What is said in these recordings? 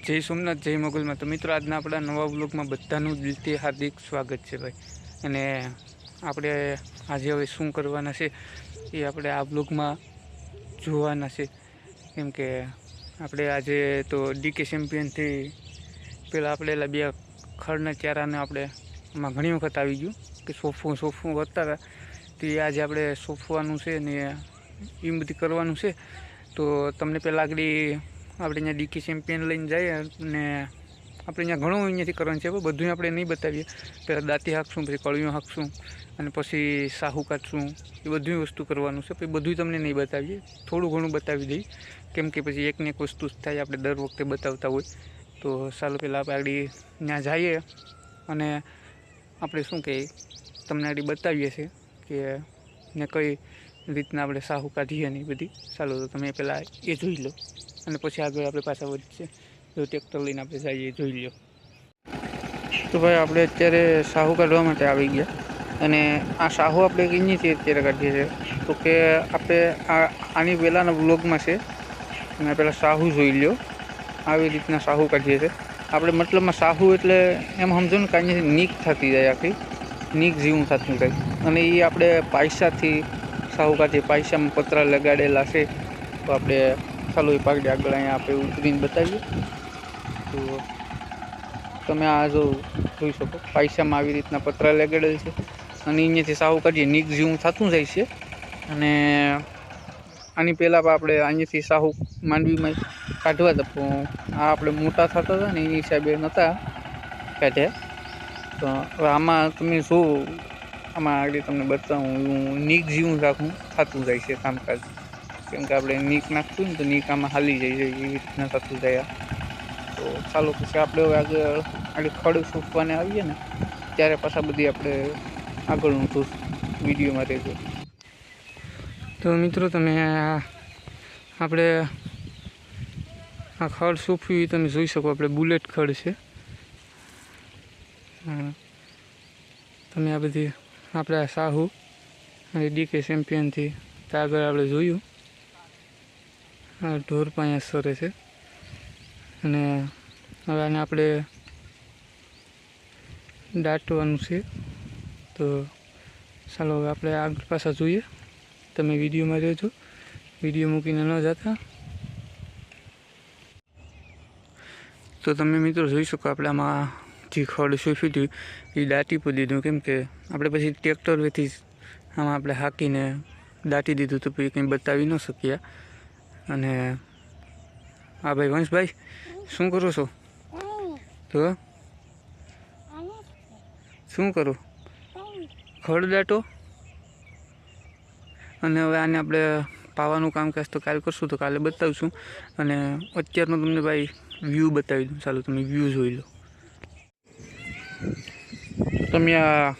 જય સોમનાથ, જય મોગલમાં. તો મિત્રો, આજના આપણા નવા બ્લોગમાં બધાનું દિલથી હાર્દિક સ્વાગત છે ભાઈ. અને આપણે આજે હવે શું કરવાના છે એ આપણે આ બ્લોગમાં જોવાના છે. કેમ કે આપણે આજે તો ડીકે ચેમ્પિયનથી પહેલાં આપણે બે ખડના ચારાને આપણે એમાં ઘણી વખત આવી ગયું કે સોફું સોફું વધતા હતા. તો એ આજે આપણે સોફવાનું છે ને એ બધી કરવાનું છે. તો તમને પહેલાં આગળ આપણે અહીંયા ડીકી ચેમ્પિયન લઈને જઈએ અને આપણે અહીંયા ઘણું અહીંયાથી કરવાનું છે. બધું આપણે નહીં બતાવીએ. પહેલાં દાંતી હાંકશું, પછી કળીઓ હાંકશું, અને પછી સાહુ કાઢશું. એ બધું વસ્તુ કરવાનું છે. પછી બધું તમને નહીં બતાવીએ. થોડું ઘણું બતાવી દઈએ. કેમ કે પછી એકને એક વસ્તુ જ થાય, આપણે દર વખતે બતાવતા હોય. તો ચાલો પહેલાં આપણે આગળ ત્યાં જઈએ અને આપણે શું કહીએ? તમને આગળ બતાવીએ છીએ કે ને કઈ રીતના આપણે સાહુ કાઢીએ ને બધી. ચાલો તો તમે પહેલાં એ જોઈ લો. અને પછી આગળ આપણે પાછા વધીએ. જો ટ્રેક્ટર લઈને આપણે જઈએ, જોઈ લો તો ભાઈ, આપણે અત્યારે સાહુ કાઢવા માટે આવી ગયા. અને આ સાહુ આપણે અહીંયાથી અત્યારે કાઢીએ છીએ તો કે આપણે આ, આની પહેલાંના વ્લોગમાં છે. અને પહેલાં સાહુ જોઈ લો આવી રીતના સાહુ કાઢીએ છીએ આપણે મતલબમાં સાહુ એટલે એમ સમજો ને કે નીક થતી જાય આખી. નીક જેવું થતું જાય. અને એ આપણે પૈસાથી સાહુ કાઢીએ. પૈસામાં પતરા લગાડેલા છે. તો આપણે ચાલો એ પાકડી આગળ અહીંયા આપણે ઉતરીને બતાવીએ. તો તમે આ જો જોઈ શકો, પૈસામાં આવી રીતના પતરા લગાડેલ છે. અને અહીંયાથી સાહુ કાઢીએ નીક જેવું થતું જાય છે. અને આની પહેલાં પણ આપણે અહીંયાથી સાહુ માંડવીમાં કાઢવા પણ આ આપણે મોટા થતા હતા ને એ હિસાબે નહોતા કાઢ્યા. તો હવે આમાં તમે જો આમાં આગળ તમને બતાવું, હું નીક જેવું રાખું, થતું જાય છે કામકાજ. કેમ કે આપણે નીક નાખતું ને તો નીક આમાં હાલી જાય છે, એવી રીતના થતું જાય. તો ચાલો પછી આપણે હવે આગળ આગળ ખડ સૂકવાને આવીએ ને, ત્યારે પાછા બધી આપણે આગળનું જોશું વિડીયોમાં રહેજો. તો મિત્રો તમે આપણે આ ખડ સૂકવી તમે જોઈ શકો, આપણે બુલેટ ખડ છે. તમે આ બધી, આપણે સાહુ અને ડીકે ચેમ્પિયનથી આગળ આપણે જોયું. આ ઢોર પાયા સરે છે. અને હવે આને આપણે દાટવાનું છે. તો ચાલો હવે આપણે આગળ પાછા જોઈએ. તમે વિડીયોમાં રહેજો. વીડિયો મૂકીને ન જતા. તો તમે મિત્રો જોઈ શકો આપણે આમાં જે ખડ સૂફી હતી એ દાટી પર દીધું. કેમ કે આપણે પછી ટ્રેક્ટરથી આમાં આપણે હાંકીને દાટી દીધું તો પછી કંઈ બતાવી ન શક્યા. અને હા ભાઈ વંશભાઈ, શું કરો છો? તો શું કરો? ખડ દાટો અને હવે આને આપણે પાવાનું કામકાજ તો કાલે કરશું, તો કાલે બતાવશું. અને અત્યારનો તમને ભાઈ વ્યૂ બતાવી દઉં. ચાલો તમે વ્યૂ જોઈ લો. તમે આ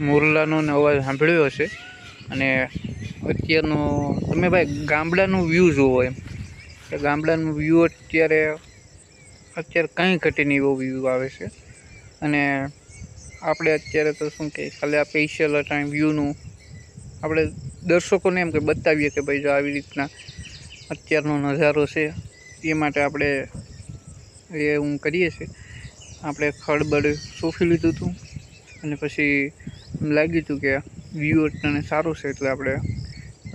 મોરલાનો અવાજ સાંભળ્યો હશે. અને અત્યારનો, તમે ભાઈ ગામડાનું વ્યૂ જુઓ એમ. ગામડાનું વ્યૂ અત્યારે અત્યારે કંઈ ઘટીને એવો વ્યૂ આવે છે. અને આપણે અત્યારે તો શું કહે ખાલી આ સ્પેશિયલ ટાઈમ વ્યૂનું આપણે દર્શકોને એમ કે બતાવીએ કે ભાઈ જો આવી રીતના અત્યારનો નજારો છે. એ માટે આપણે એ હું કરીએ છીએ. આપણે ખડબડ સોફી લીધું હતું. અને પછી લાગ્યું હતું કે વ્યૂ અત્યારે સારું છે એટલે આપણે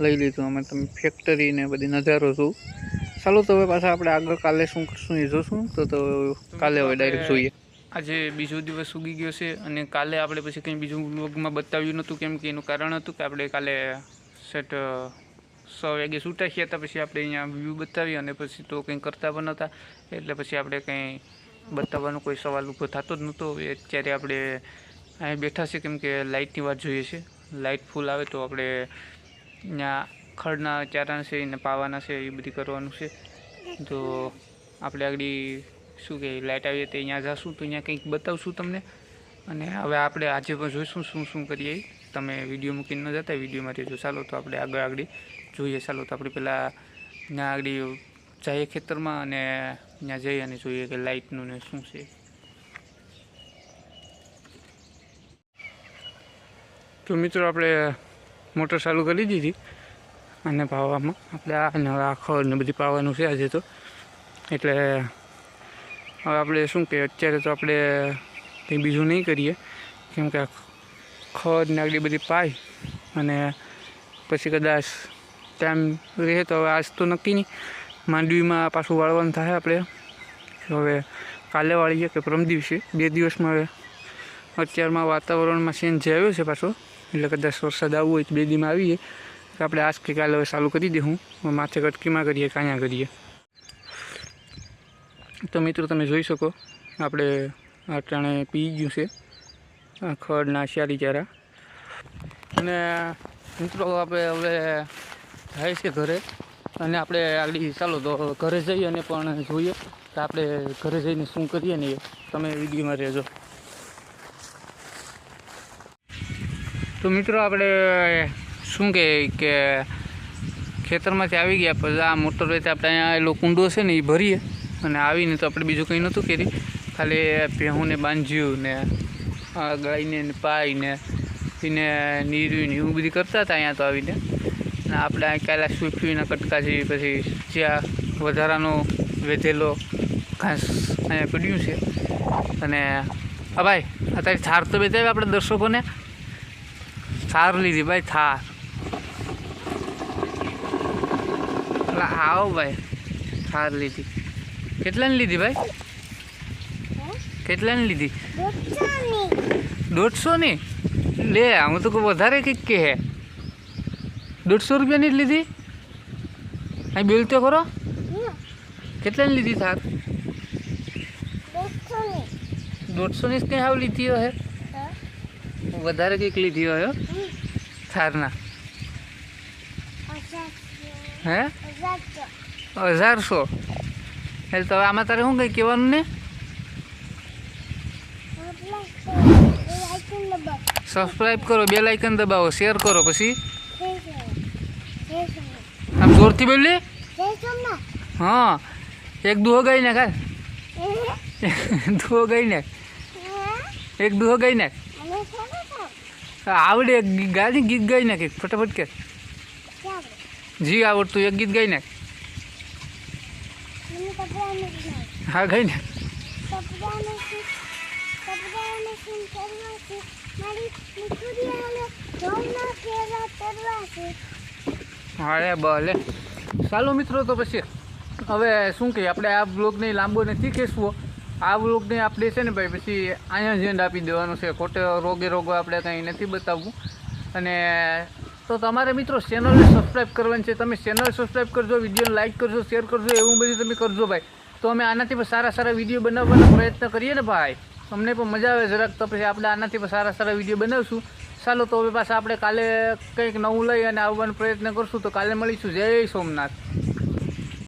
લઈ લીધું. અમે તમે ફેક્ટરી ને બધી નજારો જોઉં. ચાલો તો હવે પાછા આપણે આગળ કાલે શું કરશું એ જોશું. તો તો કાલે હવે ડાયરેક્ટ જોઈએ. આજે બીજો દિવસ ઉગી ગયો છે અને કાલે આપણે પછી કંઈ બીજું વ્લોગમાં બતાવ્યું નહોતું કેમ કે એનું કારણ હતું કે આપણે કાલે સેટ સો વાગે છૂટા થયા હતા. પછી આપણે અહીંયા વ્યૂ બતાવી અને પછી તો કંઈ કરતા પણ નહોતા. એટલે પછી આપણે કંઈ બતાવવાનો કોઈ સવાલ ઊભો થતો જ નહોતો. અત્યારે આપણે અહીં બેઠા છે કેમ કે લાઇટની વાત જોઈએ છે. લાઇટ ફૂલ આવે તો આપણે ત્યાં ખડના ચારાના છે ને પાવાના છે, એ બધી કરવાનું છે. તો આપણે આગળ શું કહે લાઇટ આવીએ તો અહીંયા જશું, તો અહીંયા કંઈક બતાવશું તમને. અને હવે આપણે આજે પણ જોઈશું શું શું કરીએ. તમે વીડિયો મૂકીને ન જતા, વિડીયોમાં રહેજો. ચાલો તો આપણે આગળ આગળ જોઈએ. ચાલો તો આપણે પહેલાં ત્યાં આગળ જઈએ ખેતરમાં અને ત્યાં જઈએ અને જોઈએ કે લાઇટનું ને શું છે. તો મિત્રો આપણે મોટર ચાલુ કરી દીધી અને પાવામાં આપણે આ અને હવે આ ખડ ને બધી પાવાનું છે આજે તો. એટલે હવે આપણે શું કે, અત્યારે તો આપણે કંઈ બીજું નહીં કરીએ. કેમ કે ખડ ને આગળ બધી પાય અને પછી કદાચ ટાઈમ રહે તો હવે આજ તો નક્કી નહીં. માંડવીમાં પાછું વાળવાનું થાય આપણે. હવે કાલે વાળીએ કે પરમ દિવસે. બે દિવસમાં હવે અત્યારમાં વાતાવરણમાં ચેન્જ જે આવ્યો છે પાછો. એટલે કદાચ વરસાદ આવવો હોય તો બે દીમાં આવીએ. તો આપણે આજ કે કાલે હવે ચાલુ કરી દઈશું માથે કટકીમાં કરીએ કાંયા કરીએ. તો મિત્રો તમે જોઈ શકો, આપણે અટાણે પી ગયું છે. આ ખડના નાશિયારી ચારા. અને મિત્રો આપણે હવે થાય છે ઘરે. અને આપણે આગળ ચાલો તો ઘરે જઈએ અને પણ જોઈએ. કે આપણે ઘરે જઈને શું કરીએ ને તમે વિડીયોમાં રહેજો. તો મિત્રો આપણે શું કહે કે ખેતરમાંથી આવી ગયા, પછી આ મોટર વેચે આપણે અહીંયા એલો કુંડો છે ને એ ભરીએ. અને આવીને તો આપણે બીજું કંઈ નહોતું કરી ખાલી ભેહુંને બાંધ્યું ને આ ગાયને પાઈને એને નીર્યું ને એવું બધું કરતા હતા અહીંયા તો આવીને. અને આપણે અહીં કૈલાસ સુફીના કટકા જેવી પછી જ્યાં વધારાનો વેધેલો ઘાસ અહીંયા પડ્યું છે. અને હા ભાઈ અત્યારે થાર તો બતાવ્યા આપણે દર્શકોને. થાર લીધી ભાઈ થાર. આવો ભાઈ થાર લીધી. કેટલાની લીધી ભાઈ? કેટલાની લીધી? દોઢસો ની લે હું તો વધારે કંઈક કે હે દોઢસો રૂપિયાની જ લીધી? અહીં બિલ તો ખરો? કેટલાની લીધી થાર? દોઢસોની જ કંઈ આવ લીધી હે. વધારે કંઈક લીધી હોય હો, થારના હે? હજારસો. એટલે તો આમાં તારે શું કંઈ કહેવાનું ને? સબસ્ક્રાઈબ કરો બે લાઇકન દબાવો. શેર કરો પછી. આમ જોરથી બોલી હા. એક દુહો ગાઈ નાખ હાલ. દુહો ગાઈ નાખ. એક દુહો ગાઈ આવડે ગાડી ગીત ગાઈ નાખ, ફટાફટ કે. જી આવડતું, એક ગીત ગાઈ નાખ. હા, ગાઈ ને અરે ભલે ચાલો મિત્રો, તો પછી હવે શું કહીએ? આપણે આ બ્લોગને લાંબો નથી ખેંચવો. આ વ્લોગને આપણે છે ને ભાઈ પછી અહીંયા જ આપી દેવાનો છે. ખોટે રોગે રોગો આપણે કંઈ નથી બતાવવું. અને તો તમારે મિત્રો ચેનલને સબસ્ક્રાઈબ કરવાની છે. તમે ચેનલ સબસ્ક્રાઈબ કરજો વિડીયોને લાઇક કરજો શેર કરજો, એવું બધું તમે કરજો ભાઈ. તો અમે આનાથી પણ સારા સારા વીડિયો બનાવવાનો પ્રયત્ન કરીએ ને ભાઈ. અમને પણ મજા આવે જરાક, તો પછી આપણે આનાથી પણ સારા સારા વીડિયો બનાવશું. ચાલો તો હવે પાછા આપણે કાલે કંઈક નવું લઈ અને આવવાનો પ્રયત્ન કરશું. તો કાલે મળીશું. જય સોમનાથ.